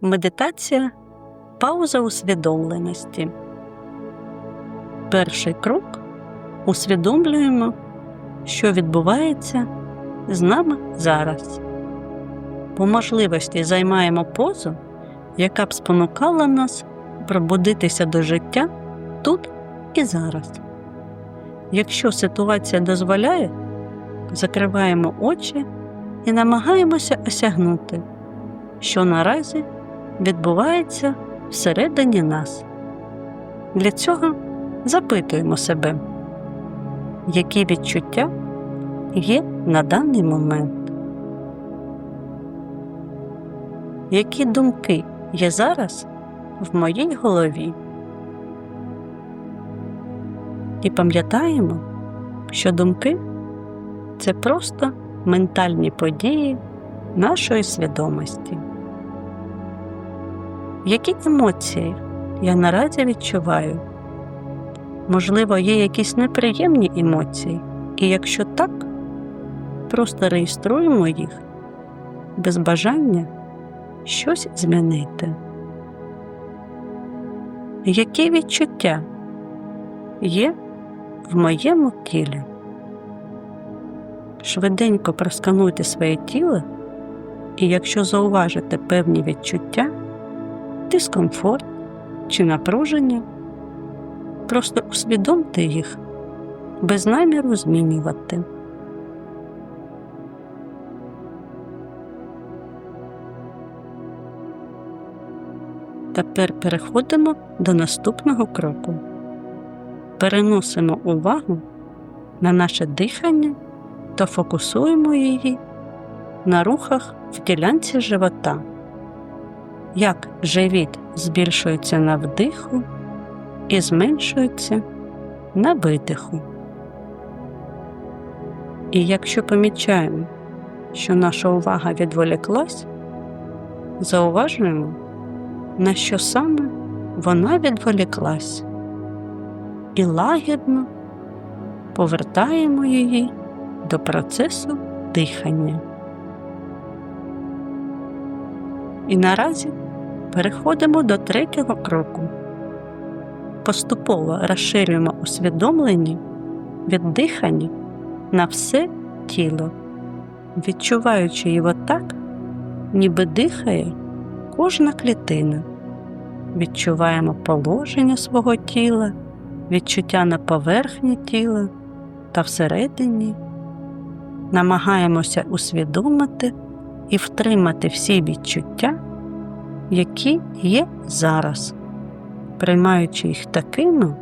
Медитація пауза усвідомленості. Перший крок усвідомлюємо, що відбувається з нами зараз. По можливості займаємо позу, яка б спонукала нас пробудитися до життя тут і зараз. Якщо ситуація дозволяє, закриваємо очі і намагаємося осягнути, що наразі відбувається всередині нас. Для цього запитуємо себе, які відчуття є на даний момент, які думки є зараз в моїй голові. І пам'ятаємо, що думки це просто ментальні події нашої свідомості. Які емоції я наразі відчуваю? Можливо, є якісь неприємні емоції, і якщо так, просто реєструємо їх без бажання щось змінити. Які відчуття є в моєму тілі? Швиденько проскануйте своє тіло, і якщо зауважите певні відчуття, дискомфорт чи напруження, просто усвідомте їх без наміру змінювати. Тепер переходимо до наступного кроку. Переносимо увагу на наше дихання та фокусуємо її на рухах в ділянці живота як живіт збільшується на вдиху і зменшується на видиху. І якщо помічаємо, що наша увага відволіклась, зауважуємо, на що саме вона відволіклась, і лагідно повертаємо її до процесу дихання. І наразі переходимо до третього кроку. Поступово розширюємо усвідомлення від дихання на все тіло, відчуваючи його так, ніби дихає кожна клітина. Відчуваємо положення свого тіла, відчуття на поверхні тіла та всередині. Намагаємося усвідомити і втримати всі відчуття, які є зараз, приймаючи їх такими,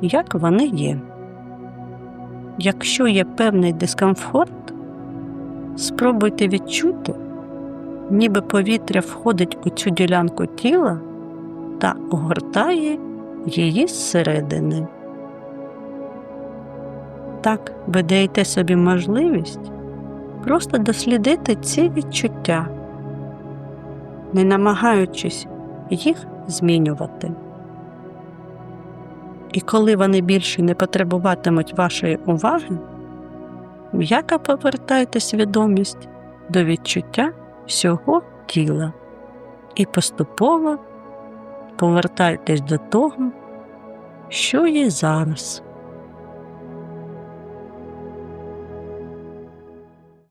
як вони є. Якщо є певний дискомфорт, спробуйте відчути, ніби повітря входить у цю ділянку тіла та огортає її зсередини. Так ви даєте собі можливість просто дослідити ці відчуття, не намагаючись їх змінювати. І коли вони більше не потребуватимуть вашої уваги, м'яко повертайте свідомість до відчуття всього тіла і поступово повертайтесь до того, що є зараз.